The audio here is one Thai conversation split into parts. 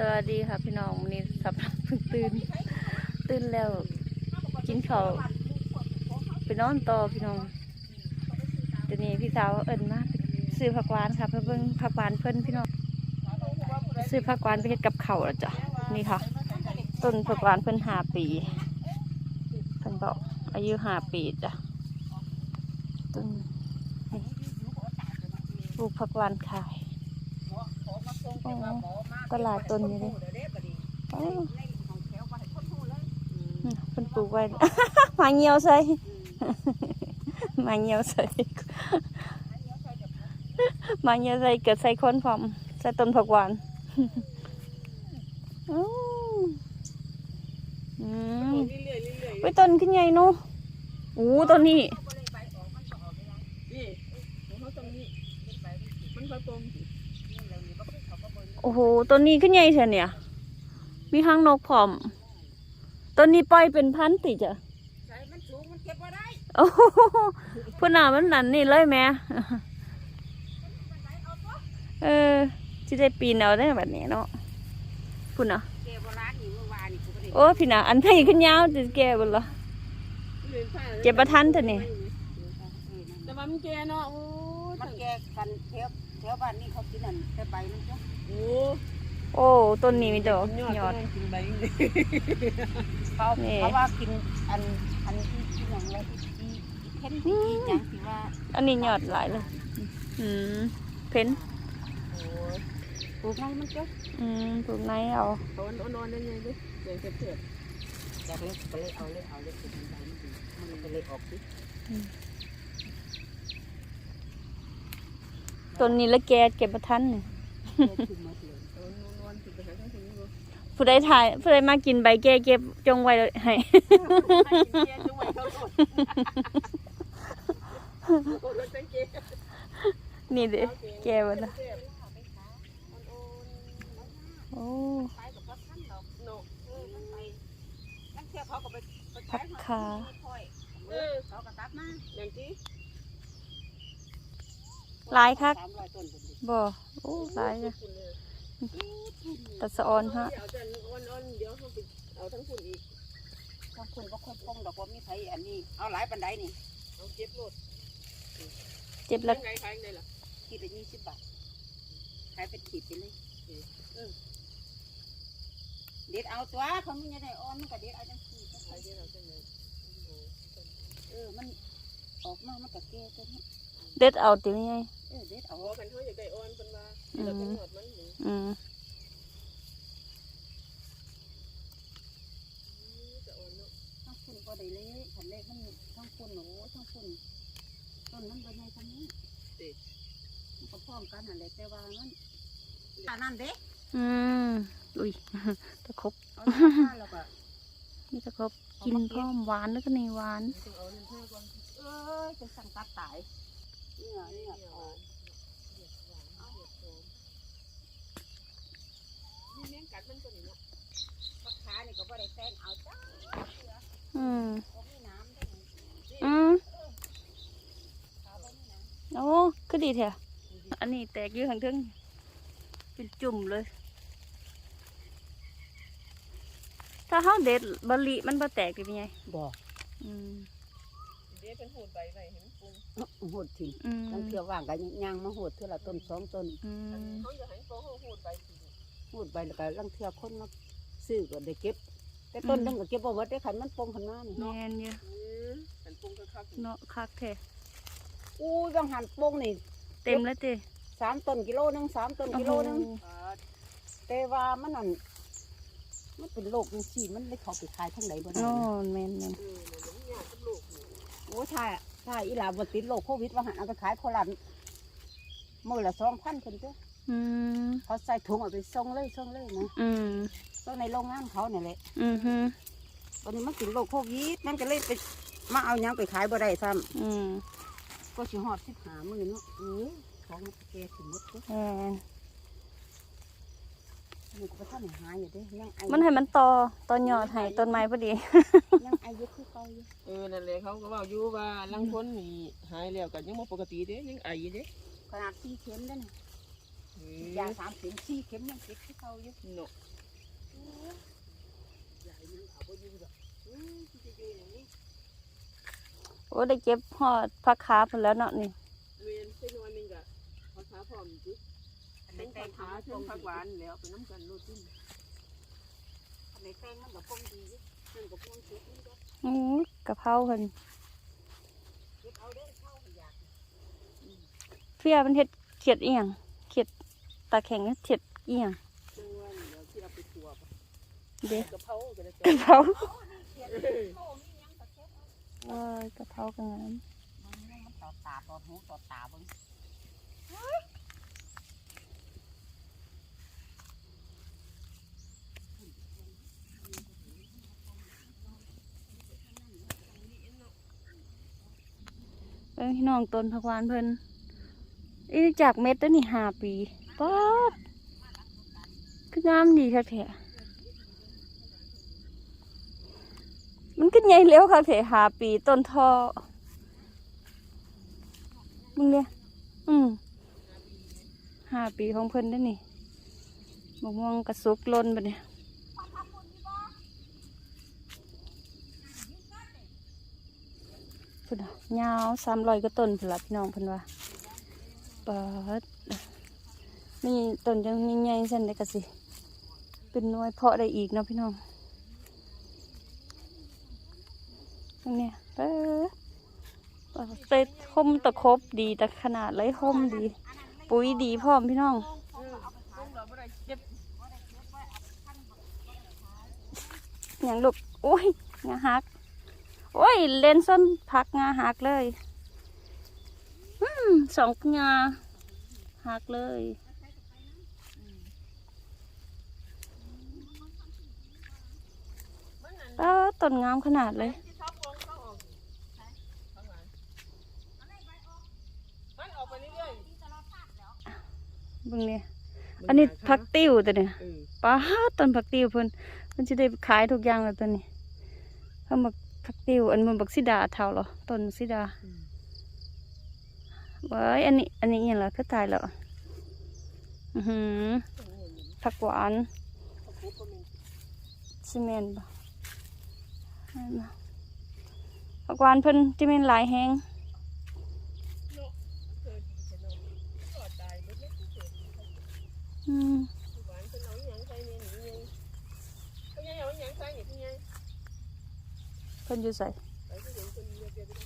สวัสดีค่ะพี่น้องวันนี้สับเพิ่งตื่น ตื่นแล้ว กินข้าวไปนอนต่อพี่น้องเดี๋ยวนี้พี่สาวเอิญมาซื้อผักหวานค่ะเพื่อเบิ่งผักหวานเพิ่นพี่น้องซื้อผักหวานไปเฮ็ดกับข้าวแล้วจ้ะนี่ค่ะ ต้นผักหวานเพิ่นห้าปีเพิ่นบอกอายุห้าปีจ้ะต้นปลูกผักหวานขาย ตลาดต้นนี้เลยอ๋ออืมเพิ่นปลูกไว้หมาเหี่ยวใส่หมาเหี่ยวใส่หมาเหี่ยวใส่เกิดใส่คนพร้อมใส่ต้นผักหวานอืมอืมไว้ต้นขึ้นใหญ่เนาะโอ้ต้นนี้โอ้โหต้นนี้ขึ้นใหญ่เช่นเนี่ย มีหางนกพร้อมต้นนี้ปล่อยเป็นพันธุ์ติจ้ะใส่มันสูงมันเก็บบ่ได้โอ้โหพุ่นน่ะมันนั่นนี่เลยแม่เออจะได้ปีนเอาได้แบบนี้เนาะพุ่นน่ะเก็บบ่ร้านนี่เมื่อวานนี่กูก็ได้โอ้พี่น่ะอันพี่ขึ้นยาวจะแก่บนละเก็บบ่ทันเถอะนี่แต่ว่ามันแก่เนาะโอ้มันแกกันแถวแถวบ้านนี่เขากินนั่นแต่ใบมันจ้ะ โหโอ้ต้นนี้มีดอกยอดยอดกินใบนี่เขานี่เขาว่ากินอันอันที่ที่อย่างไรที่ที่เพ้นที่ที่อย่างที่ว่าอันนี้ยอดหลายเลย อืมเพ้นโอ้ยปลูกไงมันจ้อืมปลูกไหนเอาตอนนอนได้ไงดิเสียเผ็ดอยากเล็กก็เลยเอาเลยเอาเลยเป็นใบมันดีมันก็เลยออกสิต้นนี้ละแกเก็บมาทันนี่เก็บขึ้นมาเลย ๆตอนนอนถึงไปหาทางนี้บ่ผู้ใดถ่ายผู้ใดมากินใบแกเก็บจงไว้ให้ให้กินแก่จังไว้เขาโดดโอ้ยจังเก๋นี่เด้แกหมดละโอ้ไปกับพ่อท่านดอกโนกเออมันไปนั่นเที่ยวเขาก็ไปไปผัขายกหอขาค่อยเออเขาก็ตัดมาอย่างที่หลายคักสามร้อยต้นพุ่นดิบ่ โอ้หลายจ้ะคุณเลยตัดสะออนฮะเดี๋ยวจะอ่อนๆเดี๋ยวเขาไปเอาทั้งคุณอีกบางคนก็ค่อยป้องดอกว่ามีไผอันนี้ เอาหลายปันไดนี่เอาเก็บโลดเจ็บแล้แล้ววไงขายไงล่ะขีดละยี่สิบบาทขายเป็นขีดไปเลยเออเด็ดเอาตัวเขาไม่ได้อ่อนมันก็เด็ดเอาจังสี่ก็ขายเดี๋ยวเราจะเงินเออมันออกมามันก็แก่ตัวนี้ เด็ดเอาติไงเออเด็ดเอาเอากันเขาอยากได้อ่อนเป็นว่าเราเป็นหอดมันอยู่อืมจะอ่อนเนาะทั้งคุณก็ได้เลยขันเลขมันทั้งคุณหนูทั้งคุณต้นมันเป็นไงทำนี้มันก็พร้อมกันนั่นแหละแต่ว่ามันอันนั้นเด็กอืมอุ้ยตะครบเอามาแล้วก็นี่ตะครบกินพร้อมหวานแล้วก็นี่หวานต้องเอาเงินเท่าก่อนเอ้ยจะสั่งตัดตาย เนี่ยเนี่ยออกนี่แม่งกัดมันตัวนี้เนาะผักขานี่ก็บ่ได้แซงเอาจ้าอืมบ่มีน้ำได้หนิอืมขาบ่มีน้โอ้ก็ดีแท้อันนี้แตกอยู่ข้างทึงเป็นจุ่มเลย ถ้าเฮาเด็ดบะลิมันบ่แตกได้เป็นไงำบ่อืมเดี๋ยวเป็นหูดใบไว้เห็นปรุงโหดถิ่นอืมตั้งเทื่อว่างกันย่างมาโหดเทื่อละต้นสองต้นอืมเขาอยากให้โตเขาหูดใบทีโหดไปแล้วก็ลังเทื่อคนมาซื้อก็ได้เก็บ แต่ต้นนึงก็เก็บบ่หมดได้ขันมันปงขึ้นมานี่แม่นอยู่อืมหันปรุงก็คักเนาะคักแท้อู้ยบางหันปงนี่เต็มแล้วติสามต้นกิโลหนึงสามต้นกิโลหนึงโอ้โหขาดแต่ว่ามันนั่นมันเป็นโรคจังซี่มันเลยเข้าไปขายทางไหนบ่ได้เนาะแม่นแม่นเออมั อ้ยถ้าถ้าอีหลาบ่ติดโรคโควิดว่าหันเอาไปขายพอลันมื้อละ2,000คนเด้ออืมเขาใส่ถุงเอาไปส่งเลยส่งเลยนะอืมส่งในโรงงานเขาเนี่ยแหละอืมฮึตอนนี้มันติดโรคโควิดมันก็เลยไปมาเอาหยังไปขายบ่ได้ซ้ำอืมก็สิฮอด15มื้อเนาะเออของมันแก่ขึ้นหมดเด้อแม่นนี่ก็บ่ทันได้หายอยู่เด้ยังไอมันให้มันต่อต่อยอดให้ต้นไม้พอดี ยังไออยู่คือเก่าอยู่เออนั่นแหละเขาก็บอกอยู่ว่าลังคนนี่หายแล้วก็ยังบ่ปกติเด้ยังไออยู่เด้ขนาดที่เข็มเด้อน่ะอืมยาสามเข็มสี่เข็มยังติดที่เขาอยู่เนาะใหญ่นึงเอาไปอยู่ดอกอืมที่จะอยู่อย่างนี้โอ้ได้เก็บหอดพักขาเพิ่นแล้วเนาะนี่เวียนเส้นวันหนึงก็ภาษาพร้อมจิ อันไหนเป็นแตภางษาขาเชิงผักหวานแล้วไปน้ำกันโรตีนอันไหนแตงมันก็ป้องดีอยู่มันก็ป้องเก็บมันก็อือกะเพราเพิ่นเก็บเอาเด้อเข้าอยากเพื่อมันเฮ็ดเขียดอีหยังเขียดตาแข็งเขียดอีหยังซึ่งว่าเดี๋ยวที่เราไปทัวร์ปะเด้กะเพราก็ได้กะเพราเขียนโอ้มีหยังก็เก็บเอาเอ้ยกะเพราก็งามมันมันต่อตาต่อหูต่อตาเบิ่ง เอ้ยพี่น้องต้นผักหวานเพิ่นอีจากเม็ดตัวนี่ห้าปีป๊อดคืองามดีคักแท้มันขึ้นใหญ่เร็วคักแท้ห้าปีต้นทอมึงเนี่ยอืมห้าปีของเพิ่นได้อนี่มะม่วงกระสุกล้นไปเนี่ย พุ่นน่ะยาวสามรอยก็ต้นพุ่นละพี่น้องพิ่นว่าเปิดนี่ต้นยังมีใหญ่ๆสั่นได้กะสิ เป็นน้อยเพาะได้อีกเนาะพี่น้องตรงเนี้ยเปิดเปิดเต็ดห่มตะครบดีแต่ขนาดเลยห่มดี ปุ๋ยดีพร้อมพี่น้องอย่างลูกโอ้ยงาหัก โอ้ย เลนส้นพักงาหักเลยอืมสองงาหักเลย เออต้นงามขนาดเลยที่ท็อปลงเข้าออกข้างหลังมันออกไปเรื่อยเบึงเนี่ยๆอันนี้ผักติ้วตัวเนี่ยเออป้าดต้นผักติ้วเพิ่นเพิ่นจะได้ขายทุกอย่างแล้วตัวนี้เขาบัก ผักติ้วอันมันบักซิดาเท่าเหรอต้นบักซิดาอืมเว้ยอันนี้ อันนี้อหย่างละก็ตายแล้วอือหือผักหวานเขาปุ๊บก็มีซีเมนต์บ่ให้มาผักหวานเพิ่นจะเป็นหลายแฮงเนาะเกิดดีแต่เนาะก็ตายหมดแล้วเกิดดีอืมหวานเป็นเอาอหย่างใส่เนี่ยหนีไงเขายังเอาอหย่างใส่เนี่ยพี่ไงเพิ่นอยู่ใส่ไปที่เห็นคนเดียวเดียวไปได้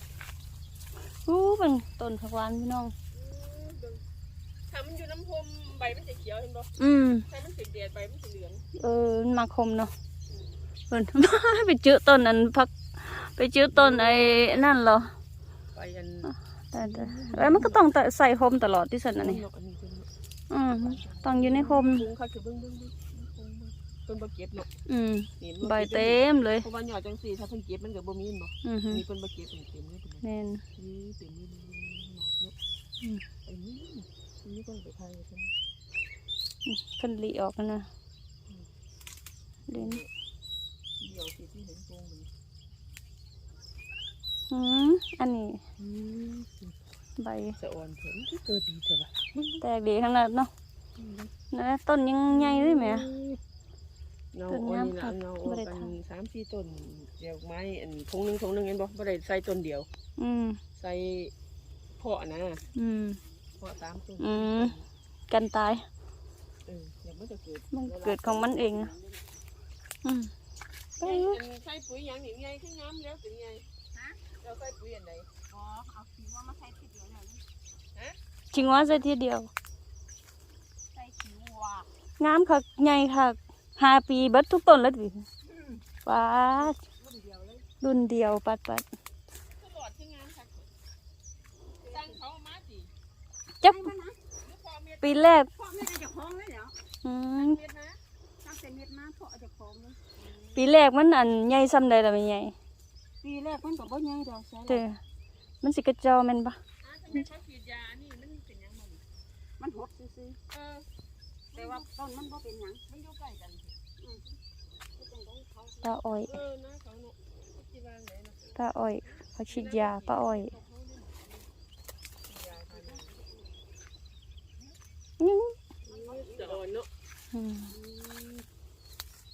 อู้เป็นต้นผักหวานพี่น้องอืมเบิ่งถ้ามันอยู่น้ำพรมใบมันจะเขียวเห็นบ่อืมถ้ามันติดแดดใบมันจะเหลือง เออมันมาคมเนาะเพิ่นไปเจอต้นนั้นพัก ไปเจอต้นไอ้นั่นเหรอไปอันแต่แต่แล้วมันก็ต้องแต่ใส่โคมตลอดที่สุดนะนี่นกอันนี้เป็นนกอืมต้องอยู่ในโคม ต้นบะเก็บเนาะอืมนี่มันใบบ่ก็เต็มเลย เพราะว่าหยอดจังสี่ถ้าเพิ่นเก็บมันก็บ่มีเห็นบ่อือหือมีเพิ่นบ่เก็บเต็มเลยเป็นแม่น นี่เต็มเลยหยอดเนาะอืม ไอ้นี่นี่ต้องไปไทยกันเพิ่นหลีออกกันนะเด่นเดี๋ยวสิที่เห็นโกงมันอืมอันนี้อืมใบสะอ่อนเพิ่นที่เกิดดีจ้ะบ่แตกดีขนาดเนาะนั่นแหละต้นยังใหญ่เลยแหม เงาต้นอังามนนี้ครันะบเงาบ่ได้กันทสามสี่ต้นเดี๋ยวไม้อันทงหนึงทงหนึงเห็นบ่บ่ได้ใส่ต้นเดียว อืมใส่เพาะนะ อืมเพาะตามต้นอืมกันตายเออเดี๋ยวมันจะเกิดมันเกิดของมันเองอะอืมใส่อันใส่ปุ๋ยหยังนี่ใหญ่ขึ้นงามแล้วเป็นไงฮะเราใส่ปุ๋ยอันใดอ๋อเอาขี้ว่ามาใส่ทีเดียวเลยชิงว่าใส่ทีเดียวใส่ขี้วัวงามคักใหญ่คัก ห้าปีเบิดทุกต้นแล้วดิป้าดรุ่นเดียวเลยรุ่นเดียวปัดปัดตลอดขึ้นงามค่ะตั้งเขามาสิจับหรือพอเม็ดปีแรกพ่อไม่ได้จะคล้องเลยเหรออืมเม็ดนะตั้งแต่เม็ดมาพ่อเอาจะคล้องเลยปีแรกมันอันใหญ่ซ้ำใดล่ะไม่ใหญ่ปีแรกมันก็บ่ใหญ่ดอกใช่เด้อมันสิกระจอแม่นปะอ่าทำไมเขาฉีดยานี่มันเป็นหยังมันมันหดซื่อเออๆแต่ว่าต้นมันบ่เป็นหยัง มันอยู่ใกล้กัน อืมก็ต้องได้เขา ป้าอ้อยเออนะเขาเนาะเขาที่วางไหนนะป้าอ้อยเขาฉีดยาป้าอ้อยเขาเล่นฉีดยาทานาอื้ออือนเนาะอืม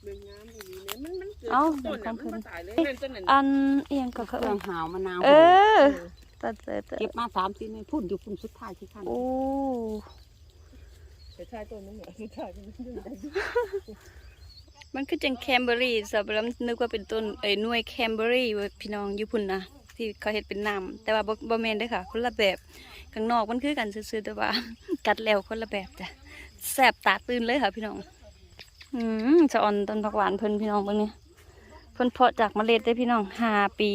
เบิ่งงามอีหลีเนี่ยมันมันเกิดเอ้าต้นน่ะเบิ่มันงบ่ตายเลยนั่นต้นนั้นอันเอียงก็เคเขารื่เอิ้อนงหาวมะนาวเออตัดเสร็จเก็บมาสามสี่ในพุ่นอยู่พุ่นสุดท้ายที่ขั้นโอ้แต่ชายต้นนั้นเหรอชายต้นนั้นอยู่ได้ มันคือจังแคมเบอรี่สับปะรดนึกว่าเป็นต้นเอ้ยหน่วยแคมเบอรี่พี่น้องอยู่พุ่นนะที่เขาเฮ็ดเป็นน้ำแต่ว่าบ่บ่แม่นด้อค่ะ คนละแบบข้างนอกมันคือกันซื่อแต่ว่า กัดแล้วคนละแบบจ้ะแซ่บตาตื่นเลยค่ะ พี่น้องอืมสะออนต้นผักหวานเพิ่นพี่น้องเบิ่งนี่เพิ่นเพาะจากเมล็ดได้พี่น้องห้าปี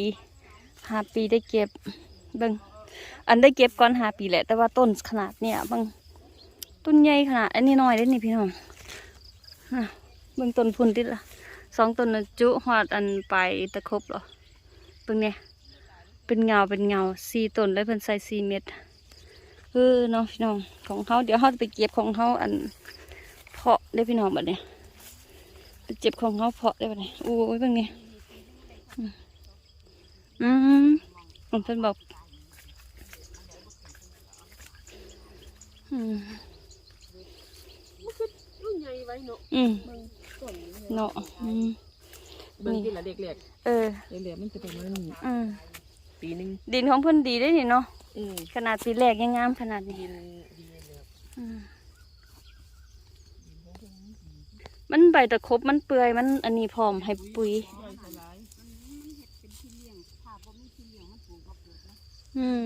ห้าปีได้เก็บเบิ่งอันได้เก็บก่อนห้าปีแหละ แต่ว่าต้นขนาดเนี่ยบิ่งต้นใหญ่ขนาดอันนี้น้อยได้นี่พี่น้องอะ เบิ่งต้นพุ่นติดละสองต้นนะจุหอดอันไปตะครบเหรอเบิ่งเนี่ยเป็นเงาเป็นเงาสี่ต้นเลยเพิ่นใส่สี่เม็ดเออเนาะพี่น้องของเขาเดี๋ยวเขาจะไปเก็บของเขาอัน เพาะได้พี่น้องแบบเนี้ยไปเจ็บของเขาเพาะได้แบบนี้โอ้ยเบางเนี่อืมอืมผมเพิ่นบอกอืมอืม เบิ่งต้นนี้เนาะอืมเบิ่งที่ละเด็กเออๆเด็กๆมันจะประมาณนี้อืมปีหนึงดินของเพิ่นดีได้นี่เนาะอืมขนาดปีแรกยังงามขนาดนี้ดินดีเลยอืมมันใบตะครบมันเปื่อยมันอันนี้พร้อมให้ปุ๋ยย่อยสลายเป็นที่เลี้ยงถ้าบ่มีที่เลี้ยงมันปลูกบ่เกิดนะอืม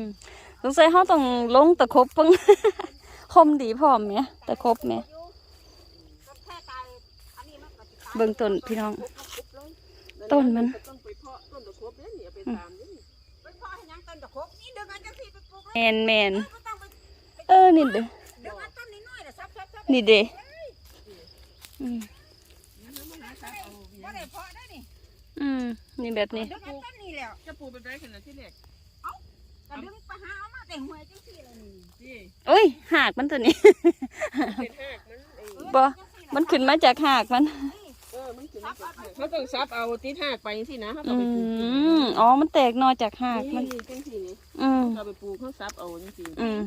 สงสัยเขาต้องลงตะครบเพิ่งคมดีพร้อมไหมตะครบไหม ต้นแค่ตายอันนี้มันก็สิตาย เบิ่งต้นพี่น้องคุบเลยต้นมัน ต้องไปเพาะต้นตะครบเนี่ยนี่เอาไปตามเนี่ยนี่เป็นพ่อให้ยังต้นตะครบนี่ดึงอันจังซี่ไปปลูกเลยแมนแมนก็ต้องไปเออนี่เด้อดึงอันต้นน้อยๆน่ะซับๆๆนี่เด้อืมบ่ได้เพาะได้นี่อืมนี่แบบนี้ ดึงอันต้นนี้แล้วจะปลูกเป็นไรขนาดที่แรกก็ดึงไปหาเอามาแต่หัวจังซี่เลยนี่นี่โอ้ยหากมันตัวนี้ เป็นหากมันเออบ่ มันขึ้นมาจากหากมัน เออมันถึง เขาต้องซับเอาติดหากไปสินะเขาต้อืองไปปลูกมอ๋อ มันแตกหนอจากหากมัน นี่จังซี่นี่อืมเขาไปปลูกเขาซับเอาจังซี่อืม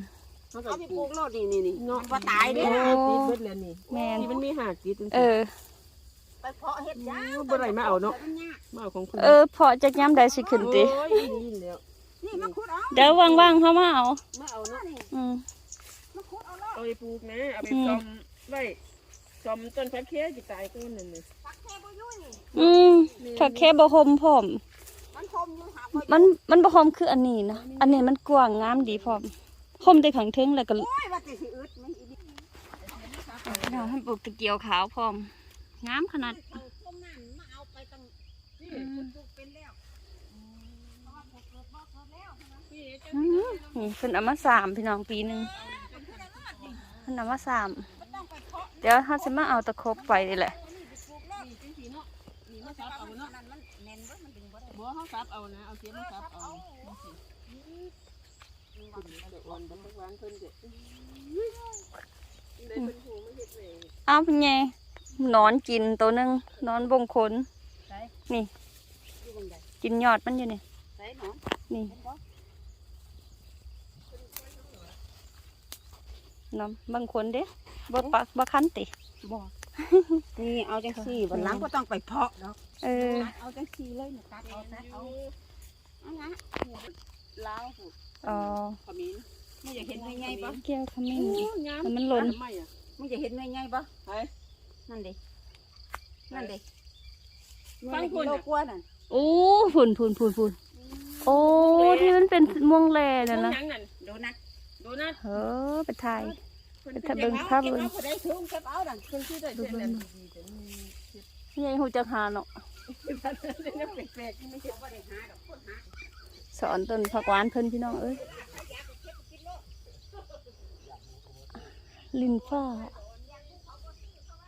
เขาก็เอาไปไปปปลูลูกกโลดนี่นี่นี่เนาะมันบ่ตายเด้โอ้อติดเบิดแล้วนี่แมนที่มันมีหากติดจังเอซี่อไปเพาะเฮ็ดยาบ่ได้มาเอาเนาะมันยากมาเอาของคุณเออเพอจากย้ำได้สิขึ้นติโอ้ยนี่แล้วนี่มาขุดเอาเดี๋ยวว่างๆเขามาเอา มาเอาเนาะอืม มาขุดเอาโลดเอาไปปลูกนะเอาไปอืม ซ่อมไว้ซ่อมต้นพักแค่จิตายก้อนนั่นน่ะ ผักแค่บ่ อยู่นี่อืมถ้าแค่บ่หมพร้อม มันคมอยู่หาบ่อยู่มันมันบ่หอมคืออันนี้นะ อันนี้มันกว้างงามดีพร้อมหอมได้ขังเทิงแล้วก็โอ้ยว่าสิสิอึดมันอีนี่เราให้ปลูกตะเกียวขาวพร้อม งามขนาด เอาพวกนั้นมาเอาไปตั้งนี่ปลูกเป็นแล้วเพราะว่าปลูกเกิดบ่เกิดแล้วใช่ไหมนี่จะอืมนี่เพิ่นเอามาสามพี่น้องปีหนึ่งเป็นผู้ใดรอดนี่เพิ่นเอามาสามมันต้องไปเพาะเดี๋ยวถ้าจะมาเอาตะครบไปนี่แหละ นี่มาซับเอามันเนาะนั่นมันแน่นเบ่มันดึงบ่ได้บ่เฮาซับเอานะเอาเสียมาซับเอาเดี๋ยววันบักวานเพิ่นเด้อได้เพิ่นหูมาเฮ็ดไว้อ้าวเป็นไงนอนกินตัวนึงนอนบงขนนี่ กินยอดมันอยู่นี่นี่น้ำบางคนเด้บ่ปะบ่คันติบ่ นี่เอาจังซี่บัดหลังบ่ต้องไปเพาะดอกเออเอาจังซี่เลยนี่ตัดเอาตัดเอาเอานะลาวผู้อ๋อขมิ้นมึงอยากเห็นหน่วยใหญ่ปะแก้วขมิ้นงามมันหล่นทำไมอะมึงอยากเห็นหน่วยใหญ่ปะไปนั่นดินั่นดิฟังคุคุณณน่ะกลัวนั่นโอ้ฝุ่นฝุ่นฝุ่นฝุ่นโอ้ที่มันเป็นม่วงแร่นั่นนะนะยังนั่นโดนัทโดนัทเออไปถ่าย เพิ่นไปเพิ่นเบิ่งเก็บภาพเก็บเบิ่งเอาผู้ใดถึงเก็บเอาดันเพิ่นชื่อได้เพิ่นนั่นดีๆแต่มีนี่ไงหูจักหาเนาะเรื่องแปลกๆที่ไม่เห็นบ่ได้หาดอกคนหาสอนต้นผักหวานเพิ่นพี่น้องเอ้ยลินฟ้า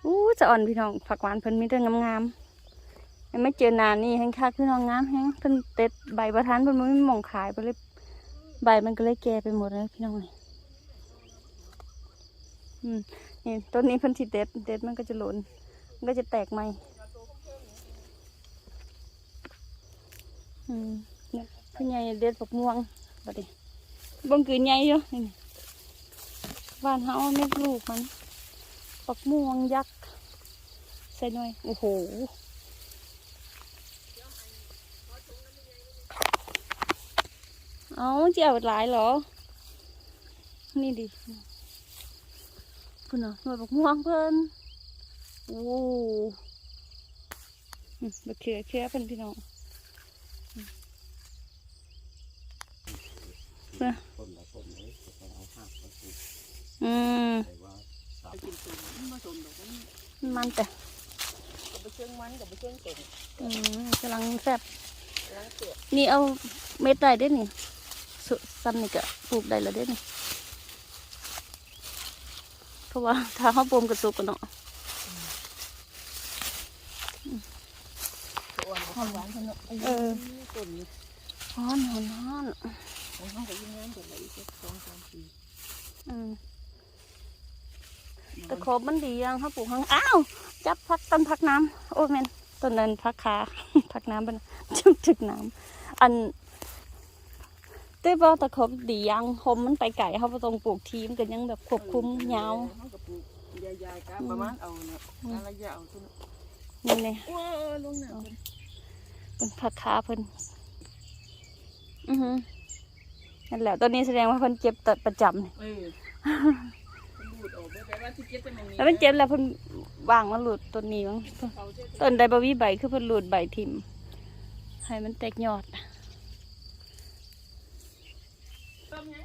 อู้จะอ่อนพี่น้องผักหวานเพิ่นมีแต่งามๆยังไม่เจอนานนี่แห้งคักพี่น้องงามแห้งเพิ่นเต็ดใบประทานเพิ่นบ่มีหม่องขายไปเลยใบมันก็เลยแก่ไปหมดเลยพี่น้องเอ้ย อืมนี่ต้นนี้เพิ่นสิเด็ด เด็ดมันก็จะหล่นมันก็จะแตกใหม่อืมพี่ใหญ่เด็ดผักม่วงบัดนี้บิ่งคือใหญ่อยู่นี่บ้านเฮาเม็ดลูกมันโตปักม่วงยักษ์ใส่หน่อยโอ้โหเอาเจียวหลายเหรอ นี่ดิ พุ่นน่ะหน่วยบักม่วงเพิ่นโอ้บักเขือเขือเพิ่นพี่น้องอืมเพิ่นต้นละต้นเลยก็เอาหักมาปลูกอืมแต่ว่าสับไปกินตุ่มมันแต่กับไปเชื่องมันกับเชื่องตุ่มอืมกำลังแซ่บนี่เอาเม็ดได้เด้นี่สุซ้ำนี่ก็ปลูกได้แล้วเด้นี่ เพราะว่าถ้าเขาปลูกกระสุกกันเนาะตัวอ่อนหวานขนมเออตุ่มนี่ฮ้อนฮ้อนฮ้อนของเขาก็ยิ่งงานกว่าอีกสักสองสามปีอืมแต่โคบมันดียังเขาปลูกข้างอ้าวจับพักต้นพักน้ำโอ้ยแมนต้นนั้นพักขาพักน้ำเป็นจุกจุกน้ำอัน เต้บอกตะครบดียังคมมันไปไก่เขาไปตรงปลูกทีมกันยังแบบควบคุมยาวเขาก็ปลูกยายๆกันประมาณเอาเนี่ยอะไรยาวขึ้นนี่เนี่ยว้าลงหนาวเป็นผักขาเพิ่นอือหือนั่นแหละตัวนี้แสดงว่าเพิ่นเจ็บตัดประจำนี่เออบูดออกไปแต่ว่าที่เก็บเป็นอย่างนี้แล้วมันเจ็บแล้วเพิ่นวางมาหลุดต้นนี้มั้งเขาเจ็บต้นไดบวีใบคือเพิ่นหลุดใบทิ่มให้มันแตกยอด ต้มไง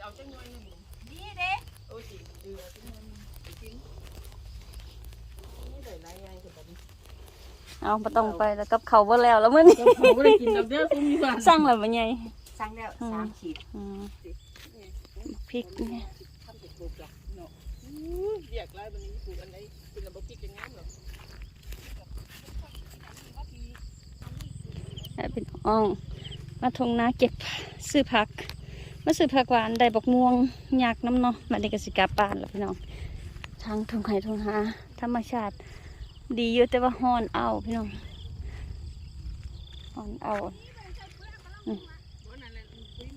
เอาจังหน่อยนึง ดีเด้ โอ้สิเออจังหน่อยนึงไปกินนี่ได้หลายอย่างคือแบบนี้ เอาบ่ต้องไปแล้วกับเขาวบ่แล้วแล้วมื้อนี้ เขาไม่ได้กินดอกเดียวคุ้มอยู่บ้านสร้างแล้วบ่ใหญ่ สั่งแล้วสามขีดอืมพริกเนี่ยทำเสร็จปลูกจ้ะเนาะเรียกไรวันนี้ปลูกอันไหนเป็นระบบพริกยังงามหรอให้เป็นอ่อง มาทงนาเก็บซื้อผัก มาซื้อผักหวานได้บักม่วงยากน้ำเนาะมาได้กสิกลับบ้านแล้วพี่น้องทางทงไห้ทงหาธรรมชาติ ดีอยู่แต่ว่าฮ้อนเอาพี่น้องฮ้อนเอา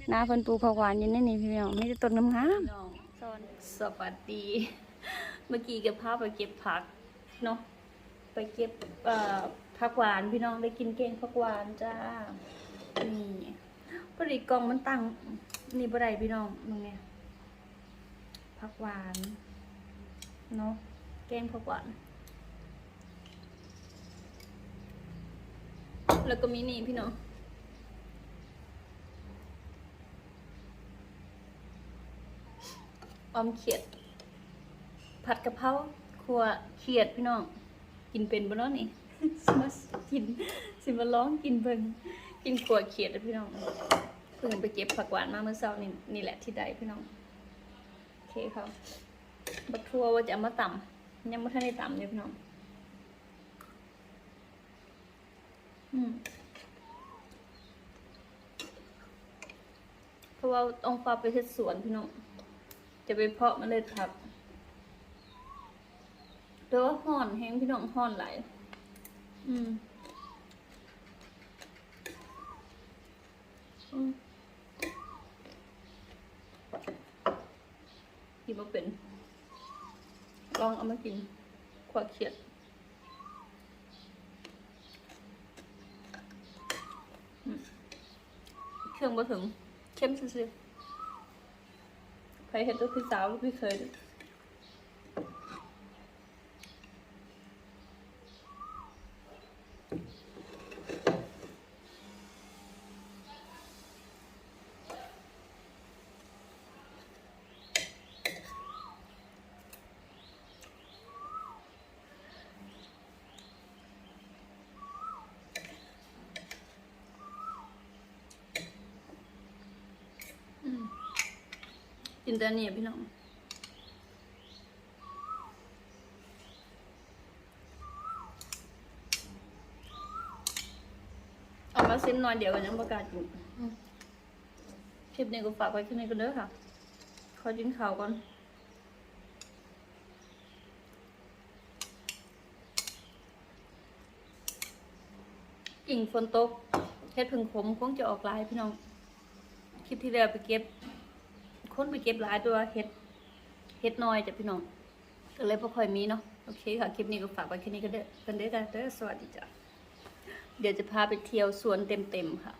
หน้าเพิ่นปลูกผักหวานอยู่ในนี่พี่น้องไมีแต่ต้นงามสอนสวัสดี เมื่อกี้ก็พาไปเก็บผักเนาะไปเก็บผักหวานพี่น้องได้กินแกงผักหวานจ้านี่พอดีกล่องมันตั้งนี่บ่ได้พี่น้องมึงเนี่ยผักหวานเนาะแกงผักหวาน แล้วก็มีนี่พี่น้องออมเขียด ผัดกะเพราครัวเขียดพี่น้อง กินเป็นบ่เนาะนี่สิมากินสิมาร้องกินเบิ่งกินครัวเขียดพี่น้องเพิ่งไปเก็บผักหวานมาเมื่อเช้านี่นี่แหละที่ใดพี่น้องโอเคครับบักทัวว่าจะเอามาต่ำยังไม่ทันได้ต่ำเลยพี่น้อง อืม เพราะว่าต้องฟ้าไปเฮ็ดสวนพี่น้อง จะไปเพาะเมล็ดผักแต่ว่าห่อนแห้งพี่น้องห่อนไหลอืมกินมาเป็น ลองเอามากินขวดเขียด เครื่องบ่ถึงเข้มซื่อๆใครเห็นตัวพี่สาวพี่เคย กินแต่อันนี่พี่น้องเอามาเส้นน้อยเดียวกันยังประกาศกินคลิปนี้ก็ฝากไว้แค่นี้กันเด้อค่ะ ขอกินข้าวก่อนกิ่งฝนตกเฮ็ดพึ่งขมคงจะออกลายพี่น้อง คลิปที่แล้วไปเก็บ คนไปเก็บหลายตัวเฮ็ดเฮ็ดน้อยจ้ะพี่น้องก็เลยพอค่อยมีเนาะโอเคค่ะคลิปนี้ก็ฝากไว้แค่นี้ก็ได้กันได้กันเด้อสวัสดีจ้ะเดี๋ยวจะพาไปเที่ยวสวนเต็มๆค่ะ